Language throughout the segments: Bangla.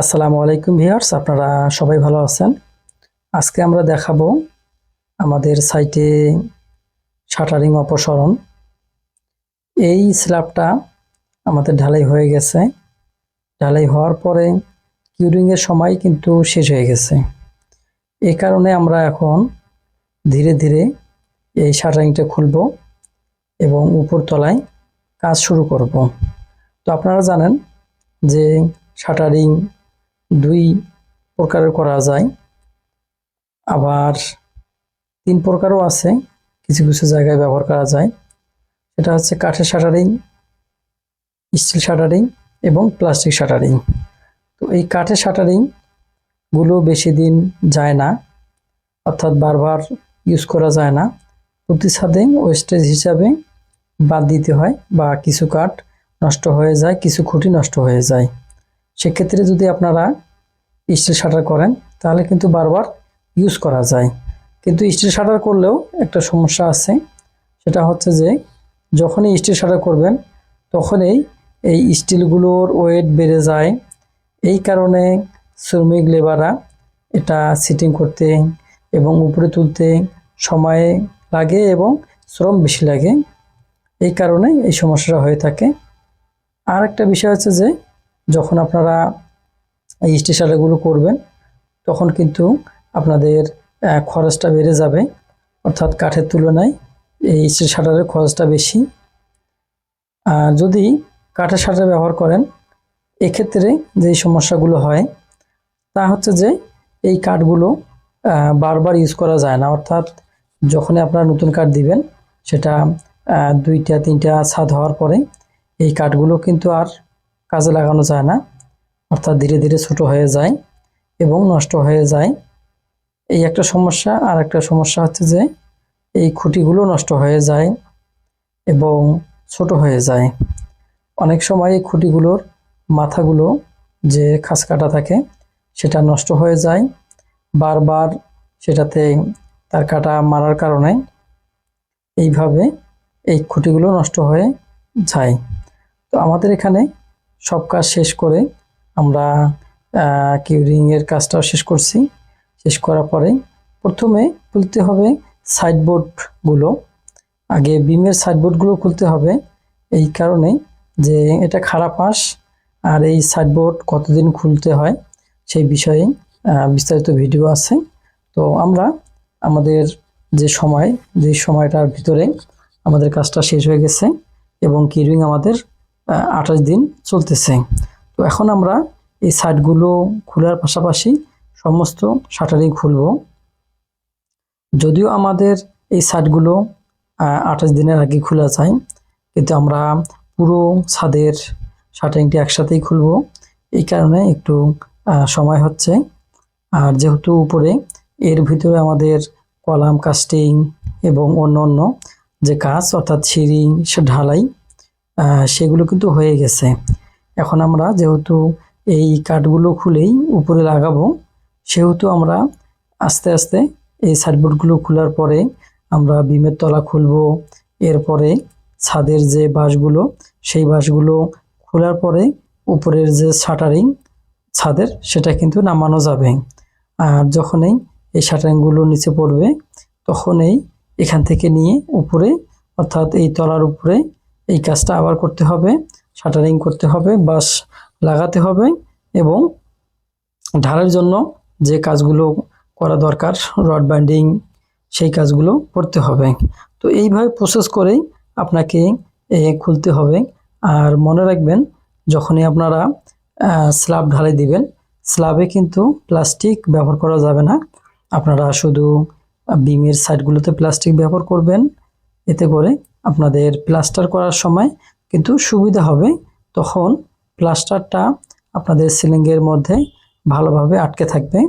আসসালামু আলাইকুম ভিউয়ার্স, আপনারা সবাই ভালো আছেন? আজকে আমরা দেখাবো আমাদের সাইটে শাটারিং অপসারণ। এই স্ল্যাবটা আমাদের ঢালাই হয়ে গেছে। ঢালাই হওয়ার পরে কিউরিংয়ের সময় কিন্তু শেষ হয়ে গেছে। এই কারণে আমরা এখন ধীরে ধীরে এই শাটারিংটা খুলব এবং উপর তলায় কাজ শুরু করব। তো আপনারা জানেন যে শাটারিং দুই প্রকারের করা যায়। আবার তিন প্রকারও আছে, কিছু কিছু জায়গায় ব্যবহার করা যায়। সেটা হচ্ছে কাঠের শাটারিং, স্টিল শাটারিং এবং প্লাস্টিক শাটারিং। তো এই কাঠের শাটারিংগুলো বেশি দিন যায় না, অর্থাৎ বারবার ইউজ করা যায় না। প্রতি ছাদে ওয়েস্টেজ হিসাবে বাদ দিতে হয় বা কিছু কাঠ নষ্ট হয়ে যায়, কিছু খুঁটি নষ্ট হয়ে যায়। সেক্ষেত্রে যদি আপনারা স্টিল শাটার করেন, তাহলে কিন্তু বারবার ইউজ করা যায়। কিন্তু স্টিল শাটার করলেও একটা সমস্যা আছে। সেটা হচ্ছে যে, যখনই স্টিল শাটার করবেন, তখনই এই স্টিলগুলোর ওয়েট বেড়ে যায়। এই কারণে শ্রমিক লেবাররা এটা সিটিং করতে এবং উপরে তুলতে সময় লাগে এবং শ্রম বেশি লাগে। এই কারণে এই সমস্যাটা হয়ে থাকে। আর একটা বিষয় হচ্ছে যে যখন আপনারা এই স্টেশনগুলো করবেন, তখন কিন্তু আপনাদের খরচটা বেড়ে যাবে। অর্থাৎ কাঠের তুলনায় এই স্টিল শাটারের খরচটা বেশি। আর যদি কাঠের শাটার ব্যবহার করেন, এক্ষেত্রে যে সমস্যাগুলো হয়, তা হচ্ছে যে এই কাঠগুলো বারবার ইউজ করা যায় না। অর্থাৎ যখনই আপনারা নতুন কাঠ দিবেন, সেটা দুইটা, তিনটা ছাদ হওয়ার পরে এই কাঠগুলো কিন্তু আর কাজে লাগানো যায় না। অর্থাৎ ধীরে ধীরে ছোট হয়ে যায় এবং নষ্ট হয়ে যায়। এই একটা সমস্যা। আর একটা সমস্যা হচ্ছে যে এই খুঁটিগুলো নষ্ট হয়ে যায় এবং ছোট হয়ে যায়। অনেক সময় এই খুঁটিগুলোর মাথাগুলো যে খাস কাটা থাকে সেটা নষ্ট হয়ে যায়। বারবার সেটাতে তার কাটা মারার কারণে এইভাবে এই খুঁটিগুলো নষ্ট হয়ে যায়। তো আমাদের এখানে সব কাজ শেষ করে আমরা কিউরিংয়ের কাজটাও শেষ করছি। শেষ করার পরে প্রথমে খুলতে হবে সাইডবোর্ডগুলো আগে বিমের সাইডবোর্ডগুলো খুলতে হবে এই কারণে যে এটা খারাপ পাশ আর এই সাইডবোর্ড কতদিন খুলতে হয় সেই বিষয়ে বিস্তারিত ভিডিও আছে। তো আমরা আমাদের যে সময়, যে সময়টার ভিতরে আমাদের কাজটা শেষ হয়ে গেছে এবং কিউরিং আমাদের আঠাশ দিন চলতেছে। তো এখন আমরা এই সাইটগুলো খোলার পাশাপাশি সমস্ত শাটারিং খুলব। যদিও আমাদের এই সাইটগুলো আঠাশ দিনের আগে খোলা যায় কিন্তু আমরা পুরো ছাদের শাটারিংটি একসাথেই খুলব। এই কারণে একটু সময় হচ্ছে। আর যেহেতু উপরে, এর ভিতরে আমাদের কলাম, কাস্টিং এবং অন্য অন্য যে কাজ, অর্থাৎ সিঁড়ি, সে ঢালাই সেগুলো কিন্তু হয়ে গেছে। এখন আমরা যেহেতু এই কাঠগুলো খুলেই উপরে লাগাবো, সেহেতু আমরা আস্তে আস্তে এই সাইডবোর্ডগুলো খোলার পরে আমরা বিমের তলা খুলবো। এরপরে ছাদের যে বাঁশগুলো, সেই বাঁশগুলো খোলার পরে উপরের যে শাটারিং ছাদের, সেটা কিন্তু নামানো যাবে। আর যখনই এই শাটারিংগুলো নিচে পড়বে, তখনই এখান থেকে নিয়ে উপরে, অর্থাৎ এই তলার উপরে এই কাজটা আবার করতে হবে শাটারিং করতে হবে বাস লাগাতে হবে এবং ঢালের জন্য যে কাজগুলো করা দরকার রড বাইন্ডিং সেই কাজগুলো করতে হবে। তো এইভাবে প্রসেস করেই আপনাকে এ, খুলতে হবে। আর মনে রাখবেন যখনই আপনারা স্ল্যাব ঢালাই দিবেন স্ল্যাবে কিন্তু প্লাস্টিক ব্যবহার করা যাবে না। আপনারা শুধু বিমের সাইডগুলোতে প্লাস্টিক ব্যবহার করবেন এতে করে আপনাদের প্লাস্টার করার সময় কিন্তু সুবিধা হবে। তখন প্লাস্টারটা আপনাদের সিলিংয়ের মধ্যে ভালোভাবে আটকে থাকবে।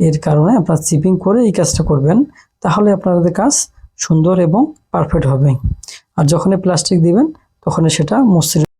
এর কারণে আপনারা চিপিং করে এই কাজটা করবেন। তাহলে আপনাদের কাজ সুন্দর এবং পারফেক্ট হবে। আর যখনই প্লাস্টিক দিবেন তখন সেটা মসৃণ